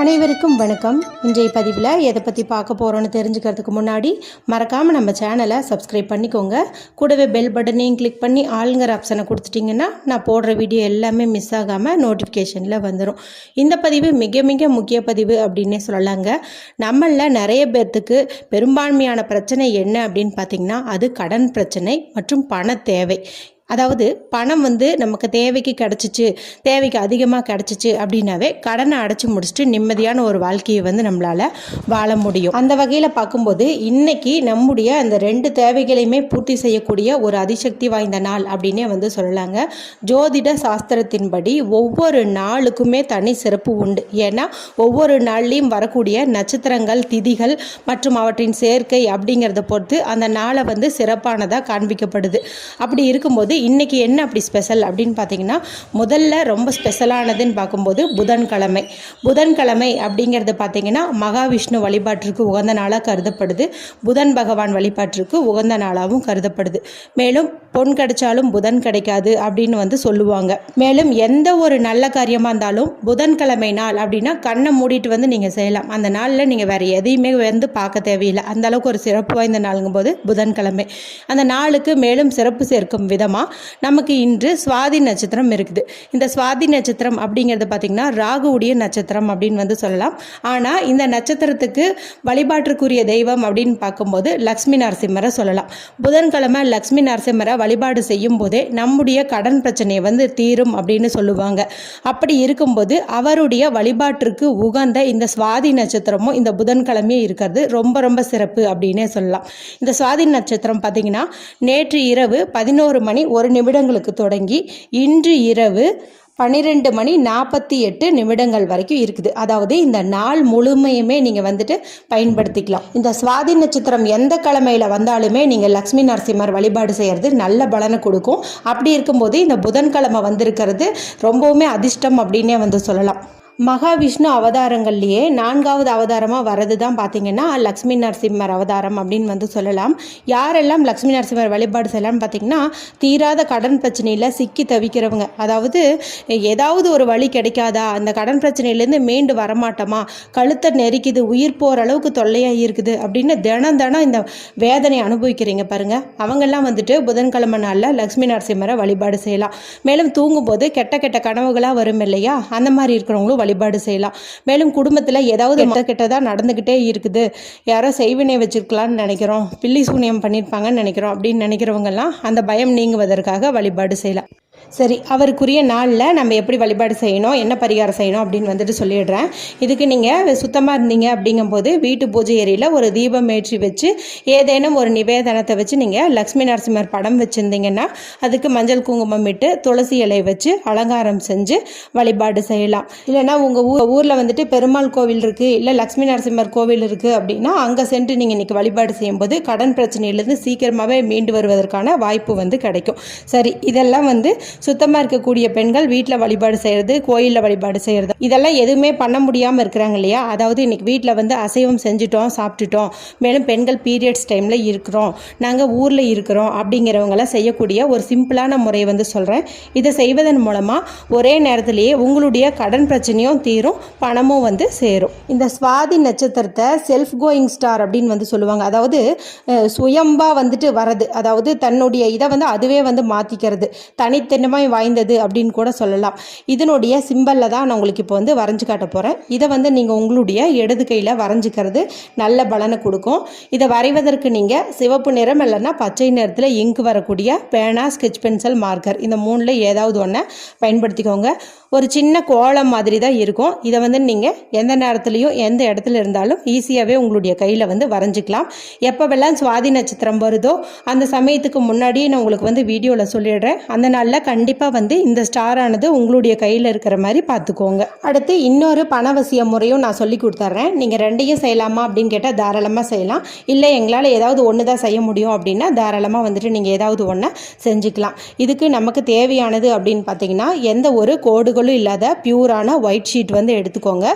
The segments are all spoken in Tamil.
அனைவருக்கும் வணக்கம். இன்றைய பதிவில் எதை பற்றி பார்க்க போகிறோன்னு தெரிஞ்சுக்கிறதுக்கு முன்னாடி மறக்காமல் நம்ம சேனலை சப்ஸ்கிரைப் பண்ணிக்கோங்க. கூடவே பெல் பட்டனையும் கிளிக் பண்ணி ஆளுங்கிற ஆப்ஷனை கொடுத்துட்டிங்கன்னா நான் போடுற வீடியோ எல்லாமே மிஸ் ஆகாமல் நோட்டிஃபிகேஷனில் வந்துடும் இந்த பதிவு மிக மிக முக்கிய பதிவு அப்படின்னே சொல்லலாங்க. நம்மளில் நிறைய பேர்த்துக்கு பெரும்பான்மையான பிரச்சனை என்ன அப்படின்னு பார்த்தீங்கன்னா அது கடன் பிரச்சனை மற்றும் பண தேவை. அதாவது பணம் வந்து நமக்கு தேவைக்கு கிடச்சிச்சு தேவைக்கு அதிகமாக கிடச்சிச்சு அப்படின்னாவே கடனை அடைச்சி முடிச்சுட்டு நிம்மதியான ஒரு வாழ்க்கையை வந்து நம்மளால் வாழ முடியும். அந்த வகையில் பார்க்கும்போது இன்றைக்கி நம்முடைய அந்த ரெண்டு தேவைகளையுமே பூர்த்தி செய்யக்கூடிய ஒரு அதிசக்தி வாய்ந்த நாள் அப்படின்னே வந்து சொல்லலாங்க. ஜோதிட சாஸ்திரத்தின்படி ஒவ்வொரு நாளுக்குமே தனி சிறப்பு உண்டு. ஏன்னா ஒவ்வொரு நாள்லேயும் வரக்கூடிய நட்சத்திரங்கள் திதிகள் மற்றும் அவற்றின் சேர்க்கை அப்படிங்கிறத பொறுத்து அந்த நாளை வந்து சிறப்பானதாக காண்பிக்கப்படுது. அப்படி இருக்கும்போது இன்றைக்கி என்ன அப்படி ஸ்பெஷல் அப்படின்னு பார்த்தீங்கன்னா முதல்ல ரொம்ப ஸ்பெஷலானதுன்னு பார்க்கும்போது புதன்கிழமை. புதன்கிழமை அப்படிங்கிறது பார்த்தீங்கன்னா மகாவிஷ்ணு வழிபாட்டிற்கு உகந்த நாளாக கருதப்படுது. புதன் பகவான் வழிபாட்டிற்கு உகந்த நாளாகவும் கருதப்படுது. மேலும் பொன் கிடைச்சாலும் புதன் கிடைக்காது அப்படின்னு வந்து சொல்லுவாங்க. மேலும் எந்த ஒரு நல்ல காரியமாக இருந்தாலும் புதன்கிழமை நாள் அப்படின்னா கண்ணை மூடிட்டு வந்து நீங்கள் செய்யலாம். அந்த நாளில் நீங்கள் வேறு எதையுமே வந்து பார்க்க தேவையில்லை. அந்த அளவுக்கு ஒரு சிறப்பு வாய்ந்த நாளுங்கும் போது புதன்கிழமை. அந்த நாளுக்கு மேலும் சிறப்பு சேர்க்கும் விதமாக நமக்கு இன்று சுவாதி நட்சத்திரம் இருக்குது. இந்த சுவாதி நட்சத்திரம் அப்படிங்கிறது பார்த்திங்கன்னா ராகுவுடைய நட்சத்திரம் அப்படின்னு வந்து சொல்லலாம். ஆனால் இந்த நட்சத்திரத்துக்கு வழிபாட்டுக்குரிய தெய்வம் அப்படின்னு பார்க்கும்போது லக்ஷ்மி நரசிம்மரை சொல்லலாம். புதன்கிழமை லக்ஷ்மி நரசிம்மரை வழிபாடு செய்யும் போதே நம்முடைய கடன் பிரச்சனையை வந்து தீரும் அப்படின்னு சொல்லுவாங்க. அப்படி இருக்கும்போது அவருடைய வழிபாட்டிற்கு உகந்த இந்த சுவாதி நட்சத்திரமும் இந்த புதன்கிழமையே இருக்கிறது. ரொம்ப ரொம்ப சிறப்பு அப்படின்னே சொல்லலாம். இந்த சுவாதி நட்சத்திரம் பார்த்திங்கன்னா நேற்று இரவு பதினோரு மணி ஒரு நிமிடங்களுக்கு தொடங்கி இன்று இரவு பன்னிரெண்டு மணி நாற்பத்தி எட்டு நிமிடங்கள் வரைக்கும் இருக்குது. அதாவது இந்த நாள் முழுமையுமே நீங்கள் வந்துட்டு பயன்படுத்திக்கலாம். இந்த சுவாதி நட்சத்திரம் எந்த கிழமையில் வந்தாலுமே நீங்கள் லக்ஷ்மி நரசிம்மர் வழிபாடு செய்கிறது நல்ல பலனை கொடுக்கும். அப்படி இருக்கும்போது இந்த புதன்கிழமை வந்திருக்கிறது ரொம்பவுமே அதிர்ஷ்டம் அப்படின்னே வந்து சொல்லலாம். மகாவிஷ்ணு அவதாரங்கள்லேயே நான்காவது அவதாரமாக வரது தான் பார்த்தீங்கன்னா லக்ஷ்மி நரசிம்மர் அவதாரம் அப்படின்னு வந்து சொல்லலாம். யாரெல்லாம் லக்ஷ்மி நரசிம்மர் வழிபாடு செய்யலாம்னு பார்த்தீங்கன்னா தீராத கடன் பிரச்சனையில் சிக்கி தவிக்கிறவங்க. அதாவது ஏதாவது ஒரு வழி கிடைக்காதா? அந்த கடன் பிரச்சனையிலேருந்து மீண்டு வரமாட்டோமா? கழுத்தை நெரிக்குது உயிர் போகிற அளவுக்கு தொல்லையாக இருக்குது அப்படின்னு தினம் தினம் இந்த வேதனை அனுபவிக்கிறீங்க பாருங்கள் அவங்கெல்லாம் வந்துட்டு புதன்கிழமை நாளில் லக்ஷ்மி நரசிம்மரை வழிபாடு செய்யலாம். மேலும் தூங்கும்போது கெட்ட கெட்ட கனவுகளாக வரும் இல்லையா? அந்த மாதிரி இருக்கிறவங்களும் வழிபாடு செய்யலாம். மேலும் குடும்பத்தில் ஏதாவது கெட்ட கெட்டதாக நடந்துக்கிட்டே இருக்குது. யாரோ செய்வினை வச்சிருக்கலாம்னு நினைக்கிறோம். பில்லி சூனியம் பண்ணியிருப்பாங்கன்னு நினைக்கிறோம். அப்படின்னு நினைக்கிறவங்கெல்லாம் அந்த பயம் நீங்குவதற்காக வழிபாடு செய்யலாம். சரி அவருக்குரிய நாளில் நம்ம எப்படி வழிபாடு செய்யணும் என்ன பரிகாரம் செய்யணும் அப்படின்னு வந்துட்டு சொல்லிடுறேன். இதுக்கு நீங்கள் சுத்தமாக இருந்தீங்க அப்படிங்கும்போது வீட்டு பூஜை ஏரியில் ஒரு தீபம் ஏற்றி வச்சு ஏதேனும் ஒரு நிவேதனத்தை வச்சு நீங்கள் லக்ஷ்மி நரசிம்மர் படம் வச்சுருந்தீங்கன்னா அதுக்கு மஞ்சள் குங்குமம் இட்டு துளசி இலை வச்சு அலங்காரம் செஞ்சு வழிபாடு செய்யலாம். இல்லைன்னா உங்கள் ஊர் ஊரில் வந்துட்டு பெருமாள் கோவில் இருக்குது இல்லை லக்ஷ்மி நரசிம்மர் கோவில் இருக்குது அப்படின்னா அங்கே சென்று நீங்கள் இன்றைக்கி வழிபாடு செய்யும்போது கடன் பிரச்சனையிலேருந்து சீக்கிரமாகவே மீண்டு வருவதற்கான வாய்ப்பு வந்து கிடைக்கும். சரி இதெல்லாம் வந்து சுத்தமாக இருக்கக்கூடிய பெண்கள் வீட்டில் வழிபாடு செய்கிறது கோயிலில் வழிபாடு செய்கிறது இதெல்லாம் எதுவுமே பண்ண முடியாமல் இருக்கிறாங்க இல்லையா? அதாவது இன்றைக்கி வீட்டில் வந்து அசைவம் செஞ்சுட்டோம் சாப்பிட்டுட்டோம். மேலும் பெண்கள் பீரியட்ஸ் டைமில் இருக்கிறோம். நாங்கள் ஊரில் இருக்கிறோம் அப்படிங்கிறவங்களாம் செய்யக்கூடிய ஒரு சிம்பிளான முறையை வந்து சொல்கிறேன் இதை செய்வதன் மூலமாக ஒரே நேரத்திலேயே உங்களுடைய கடன் பிரச்சனையும் தீரும் பணமும் வந்து சேரும். இந்த சுவாதி நட்சத்திரத்தை செல்ஃப் கோயிங் ஸ்டார் அப்படின்னு வந்து சொல்லுவாங்க. அதாவது சுயம்பாக சுயம்பா வந்துட்டு வரது அதாவது தன்னுடைய இதை வந்து அதுவே வந்து மாற்றிக்கிறது தனித்தனி தனித்தன்மை வாய்ந்தது அப்படின்னு கூட சொல்லலாம். இதனுடைய சிம்பலில் தான் நான் உங்களுக்கு இப்போ வந்து வரைஞ்சு காட்ட போகிறேன் இதை வந்து நீங்கள் உங்களுடைய இடது கையில் வரைஞ்சிக்கிறது நல்ல பலனை கொடுக்கும். இதை வரைவதற்கு நீங்கள் சிவப்பு நிறம் இல்லைன்னா பச்சை நிறத்தில் இங்கு வரக்கூடிய பேனா ஸ்கெச் பென்சில் மார்க்கர் இந்த மூணில் ஏதாவது ஒன்றை பயன்படுத்திக்கோங்க. ஒரு சின்ன கோலம் மாதிரி தான் இருக்கும். இதை வந்து நீங்கள் எந்த நேரத்துலையும் எந்த இடத்துல இருந்தாலும் ஈஸியாகவே உங்களுடைய கையில் வந்து வரைஞ்சிக்கலாம். எப்போவெல்லாம் சுவாதி நட்சத்திரம் வருதோ அந்த சமயத்துக்கு முன்னாடி நான் உங்களுக்கு வந்து வீடியோவில் சொல்லிடுறேன். அந்த நாளில் கண்டிப்பாக வந்து இந்த ஸ்டாரானது உங்களுடைய கையில் இருக்கிற மாதிரி பார்த்துக்கோங்க. அடுத்து இன்னொரு பணவசிய முறையும் நான் சொல்லி கொடுத்துட்றேன் நீங்கள் ரெண்டையும் செய்யலாமா அப்படின்னு கேட்டால் தாராளமாக செய்யலாம். இல்லை எங்களால் ஏதாவது ஒன்று தான் செய்ய முடியும் அப்படின்னா தாராளமாக வந்துட்டு நீங்கள் ஏதாவது ஒன்றை செஞ்சுக்கலாம். இதுக்கு நமக்கு தேவையானது அப்படின்னு பார்த்தீங்கன்னா எந்த ஒரு கோடுகள் கோடுகளும் இல்லாத பியூரான ஒயிட் ஷீட் வந்து எடுத்துக்கோங்க.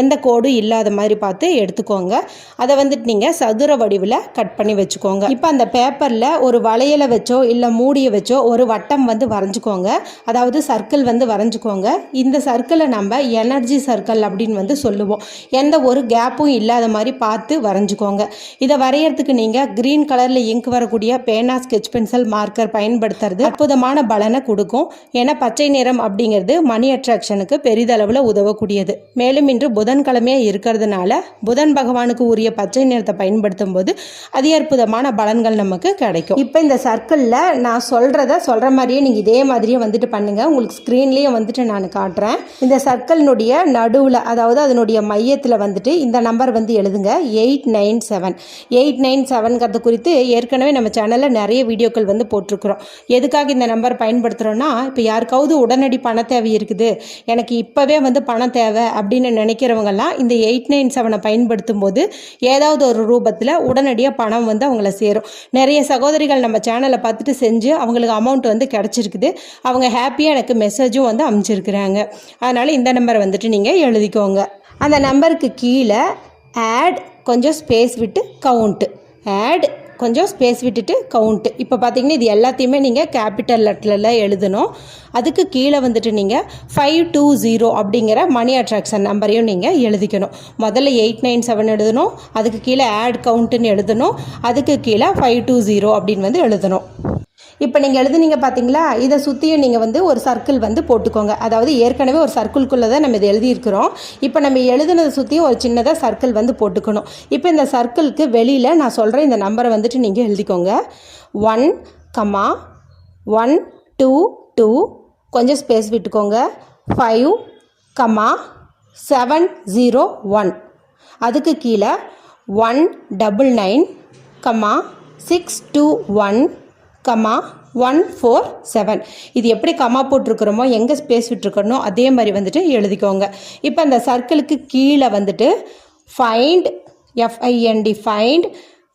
எந்த கோடும் இல்லாத மாதிரி பார்த்து எடுத்துக்கோங்க. அதை வந்துட்டு நீங்கள் சதுர வடிவில் கட் பண்ணி வச்சுக்கோங்க. இப்போ அந்த பேப்பரில் ஒரு வளையலை வச்சோ இல்லை மூடியை வச்சோ ஒரு வட்டம் வந்து வரைஞ்சிக்கோங்க. அதாவது சர்க்கிள் வந்து வரைஞ்சிக்கோங்க. இந்த சர்க்கிளை நம்ம எனர்ஜி சர்க்கிள் அப்படின்னு வந்து சொல்லுவோம். எந்த ஒரு கேப்பும் இல்லாத மாதிரி பார்த்து வரைஞ்சிக்கோங்க. இதை வரைகிறதுக்கு நீங்கள் க்ரீன் கலரில் இங்க் வரக்கூடிய பேனா ஸ்கெச் பென்சில் மார்க்கர் பயன்படுத்துறது அற்புதமான பலனை கொடுக்கும். ஏன்னா பச்சை நிறம் அப்படிங்கிறது மணி அட்ராக்ஷனுக்கு பெரிதளவில் உதவக்கூடியது. மேலும் இன்று புதன்கிழமையாக இருக்கிறதுனால புதன் பகவானுக்கு உரிய பச்சை நிறத்தை பயன்படுத்தும் போது அதி அற்புதமான பலன்கள் நமக்கு கிடைக்கும். இப்போ இந்த சர்க்கிளில் நான் சொல்கிறத சொல்கிற மாதிரியே நீங்கள் இதே மாதிரியே வந்துட்டு பண்ணுங்கள் உங்களுக்கு ஸ்க்ரீன்லேயே வந்துட்டு நான் காட்டுறேன். இந்த சர்க்கிளினுடைய நடுவில் அதாவது அதனுடைய மையத்தில் வந்துட்டு இந்த நம்பர் வந்து எழுதுங்க. Eight nine seven. Eight nine செவன்கிறது குறித்து ஏற்கனவே நம்ம சேனலில் நிறைய வீடியோக்கள் வந்து போட்டிருக்கிறோம். எதுக்காக இந்த நம்பர் பயன்படுத்துகிறோன்னா இப்போ யாருக்காவது உடனடி பண தேவை இருக்குது. எனக்கு இப்போவே வந்து பணம் தேவை அப்படின்னு நினைக்கிறவங்கெல்லாம் இந்த எயிட் நைன் செவனை பயன்படுத்தும் போது ஏதாவது ஒரு ரூபத்தில் உடனடியாக பணம் வந்து அவங்கள சேரும். நிறைய சகோதரிகள் நம்ம சேனலை பார்த்துட்டு செஞ்சு அவங்களுக்கு அமௌண்ட் வந்து கிடச்சிருக்குது. அவங்க ஹாப்பியாக எனக்கு மெசேஜும் வந்து அமைச்சிருக்கிறாங்க. அதனால் இந்த நம்பரை வந்துட்டு நீங்கள் எழுதிக்கோங்க. அந்த நம்பருக்கு கீழே ஆட் கொஞ்சம் ஸ்பேஸ் விட்டு கவுண்ட்டு ஆட் கொஞ்சம் ஸ்பேஸ் விட்டுட்டு கவுண்ட்டு இப்போ பார்த்தீங்கன்னா இது எல்லாத்தையுமே நீங்கள் கேபிட்டல் லெட்டரில் எழுதணும். அதுக்கு கீழே வந்துட்டு நீங்கள் ஃபைவ் டூ ஜீரோ அப்படிங்கிற மணி அட்ராக்ஷன் நம்பரையும் நீங்கள் எழுதிக்கணும். முதல்ல எயிட் நைன் செவன் எழுதணும். அதுக்கு கீழே ஆட் கவுண்ட்டுன்னு எழுதணும். அதுக்கு கீழே ஃபைவ் டூ ஜீரோ அப்படின்னு வந்து எழுதணும். இப்போ நீங்கள் எழுதுனீங்க பார்த்தீங்களா இதை சுற்றியும் நீங்கள் வந்து ஒரு சர்க்கிள் வந்து போட்டுக்கோங்க. அதாவது ஏற்கனவே ஒரு சர்க்கிள்குள்ளே தான் நம்ம இதை எழுதியிருக்கிறோம். இப்போ நம்ம எழுதுனதை சுற்றியும் ஒரு சின்னதாக சர்க்கிள் வந்து போட்டுக்கணும். இப்போ இந்த சர்க்கிளுக்கு வெளியில் நான் சொல்கிறேன் இந்த நம்பரை வந்துட்டு நீங்கள் எழுதிக்கோங்க. One comma one two two கொஞ்சம் ஸ்பேஸ் விட்டுக்கோங்க. Five comma seven zero one அதுக்கு கீழே one double nine comma six two one comma one four seven. இது எப்படி கமா போட்டிருக்கிறோமோ எங்கே ஸ்பேஸ் விட்டுருக்கணும் அதே மாதிரி வந்துட்டு எழுதிக்கோங்க. இப்போ அந்த சர்க்கிளுக்கு கீழே வந்துட்டு find F I N D find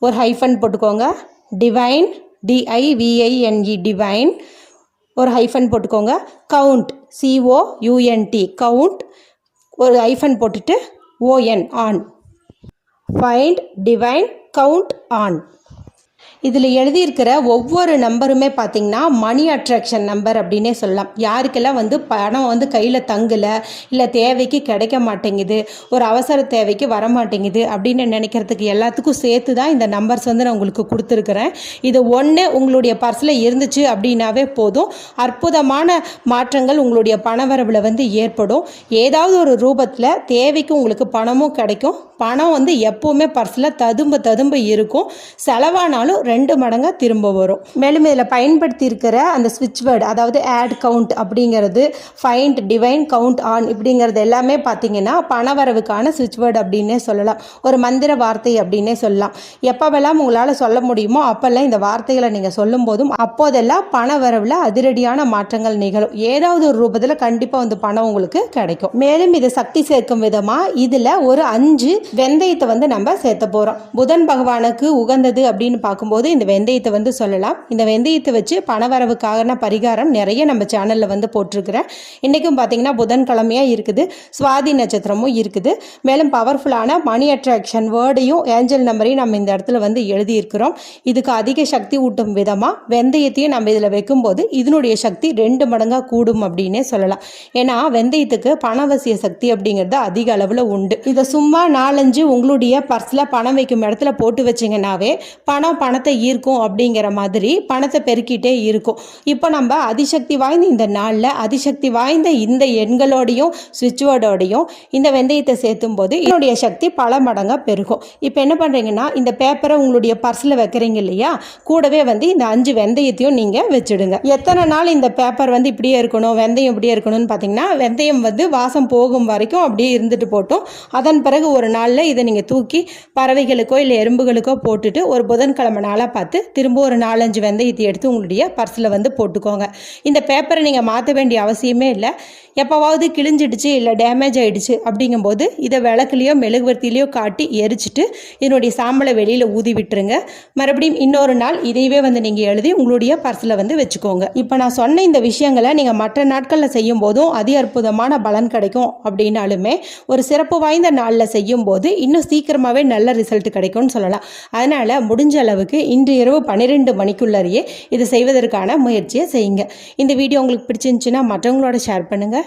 ஒரு ஹைஃபன் போட்டுக்கோங்க. Divine D I V I N E divine ஒரு ஹைஃபன் போட்டுக்கோங்க. Count C O U N T count ஒரு ஹைஃபன் போட்டுட்டு O N on find divine count on இதில் எழுதியிருக்கிற ஒவ்வொரு நம்பருமே பார்த்திங்கன்னா மணி அட்ராக்ஷன் நம்பர் அப்படின்னே சொல்லலாம். யாருக்கெல்லாம் வந்து பணம் வந்து கையில் தங்கலை இல்லை தேவைக்கு கிடைக்க மாட்டேங்குது ஒரு அவசர தேவைக்கு வர மாட்டேங்குது அப்படின்னு நினைக்கிறதுக்கு எல்லாத்துக்கும் சேர்த்து தான் இந்த நம்பர்ஸ் வந்து நான் உங்களுக்கு கொடுத்துருக்குறேன். இது ஒன்று உங்களுடைய பர்ஸில் இருந்துச்சு அப்படின்னாவே போதும். அற்புதமான மாற்றங்கள் உங்களுடைய பணவரவில் வந்து ஏற்படும். ஏதாவது ஒரு ரூபத்தில் தேவைக்கு உங்களுக்கு பணமும் கிடைக்கும். பணம் வந்து எப்போவுமே பர்ஸில் ததும்ப ததும்ப இருக்கும். செலவானாலும் ரெண்டு மடங்காக திரும்ப வரும். மேலும் இதில் பயன்படுத்தி இருக்கிற அந்த ஸ்விட்ச் வேர்டு அதாவது ஆட் கவுண்ட் அப்படிங்கிறது ஃபைண்ட் டிவைன் கவுண்ட் ஆன் இப்படிங்கிறது எல்லாமே பார்த்தீங்கன்னா பணவரவுக்கான ஸ்விட்ச் வேர்டு அப்படின்னே சொல்லலாம். ஒரு மந்திர வார்த்தை அப்படின்னே சொல்லலாம். எப்போவெல்லாம் உங்களால் சொல்ல முடியுமோ அப்போல்லாம் இந்த வார்த்தைகளை நீங்கள் சொல்லும் போதும் அப்போதெல்லாம் பண வரவில் அதிரடியான மாற்றங்கள் நிகழும். ஏதாவது ஒரு ரூபத்தில் கண்டிப்பாக வந்து பணம் உங்களுக்கு கிடைக்கும். மேலும் இதை சக்தி சேர்க்கும் விதமாக இதில் ஒரு அஞ்சு வெந்தயத்தை வந்து நம்ம சேர்த்த போகிறோம் புதன் பகவானுக்கு உகந்தது அப்படின்னு பார்க்கும்போது போது இந்த வெந்தயத்தை வந்து சொல்லலாம். இந்த வெந்தயத்தை வச்சு பணவரவுக்கான பரிகாரம் நிறைய நம்ம சேனலில் வந்து போட்டிருக்கிறேன். இன்றைக்கும் பார்த்தீங்கன்னா புதன்கிழமையாக இருக்குது. சுவாதி நட்சத்திரமும் இருக்குது. மேலும் பவர்ஃபுல்லான மணி அட்ராக்ஷன் வேர்டையும் ஏஞ்சல் நம்பரையும் நம்ம இந்த இடத்துல வந்து எழுதியிருக்கிறோம். இதுக்கு அதிக சக்தி ஊட்டும் விதமாக வெந்தயத்தையும் நம்ம இதில் வைக்கும்போது இதனுடைய சக்தி ரெண்டு மடங்காக கூடும் அப்படின்னே சொல்லலாம். ஏன்னா வெந்தயத்துக்கு பணவசிய சக்தி அப்படிங்கிறது அதிக அளவில் உண்டு. இதை சும்மா நாலஞ்சு உங்களுடைய பர்ஸில் பணம் வைக்கும் இடத்துல போட்டு வச்சிங்கன்னாவே பணம் பணத்தை ஈர்க்கும் அப்படிங்கிற மாதிரி பணத்தை பெருக்கிட்டே இருக்கும். இப்போ நம்ம அதிசக்தி வாய்ந்த இந்த நாளில் அதிசக்தி வாய்ந்த இந்த எண்களோடையும் சுவிட்ச் வேர்டோடையும் இந்த வெந்தயத்தை சேர்த்தும் போது இதனுடைய சக்தி பல மடங்காக பெருகும். இப்போ என்ன பண்ணுறீங்கன்னா இந்த பேப்பரை உங்களுடைய பர்ஸில் வைக்கிறீங்க இல்லையா? கூடவே வந்து இந்த அஞ்சு வெந்தயத்தையும் நீங்கள் வச்சுடுங்க. எத்தனை நாள் இந்த பேப்பர் வந்து இப்படியே இருக்கணும் வெந்தயம் இப்படியே இருக்கணும்னு பார்த்தீங்கன்னா வெந்தயம் வந்து வாசம் போகும் வரைக்கும் அப்படியே இருந்துட்டு போட்டோம். அதன் பிறகு ஒரு நாளில் இதை நீங்கள் தூக்கி பறவைகளுக்கோ இல்லை எறும்புகளுக்கோ போட்டுட்டு ஒரு புதன்கிழமை நாள் நாளாக பார்த்து திரும்ப ஒரு நாலஞ்சு வெந்தயத்தை எடுத்து உங்களுடைய பர்ஸில் வந்து போட்டுக்கோங்க. இந்த பேப்பரை நீங்கள் மாற்ற வேண்டிய அவசியமே இல்லை. எப்போவாவது கிழிஞ்சிடுச்சு இல்லை டேமேஜ் ஆகிடுச்சு அப்படிங்கும்போது இதை விளக்குலையோ மெழுகுவர்த்திலையோ காட்டி எரிச்சிட்டு இதனுடைய சாம்பலை வெளியில் ஊதி விட்டுருங்க. மறுபடியும் இன்னொரு நாள் இதையவே வந்து நீங்கள் எழுதி உங்களுடைய பர்ஸில் வந்து வச்சுக்கோங்க. இப்போ நான் சொன்ன இந்த விஷயங்களை நீங்கள் மற்ற நாட்களில் செய்யும் போதும் அதி அற்புதமான பலன் கிடைக்கும் அப்படின்னாலுமே ஒரு சிறப்பு வாய்ந்த நாளில் செய்யும் போது இன்னும் சீக்கிரமாகவே நல்ல ரிசல்ட் கிடைக்கும்னு சொல்லலாம். அதனால் முடிஞ்ச அளவுக்கு இன்று இரவு பன்னிரெண்டு மணிக்குள்ளேயே இது செய்வதற்கான முயற்சியை செய்யுங்க. இந்த வீடியோ உங்களுக்கு பிடிச்சிருந்துச்சுன்னா மற்றவங்களோட ஷேர் பண்ணுங்கள்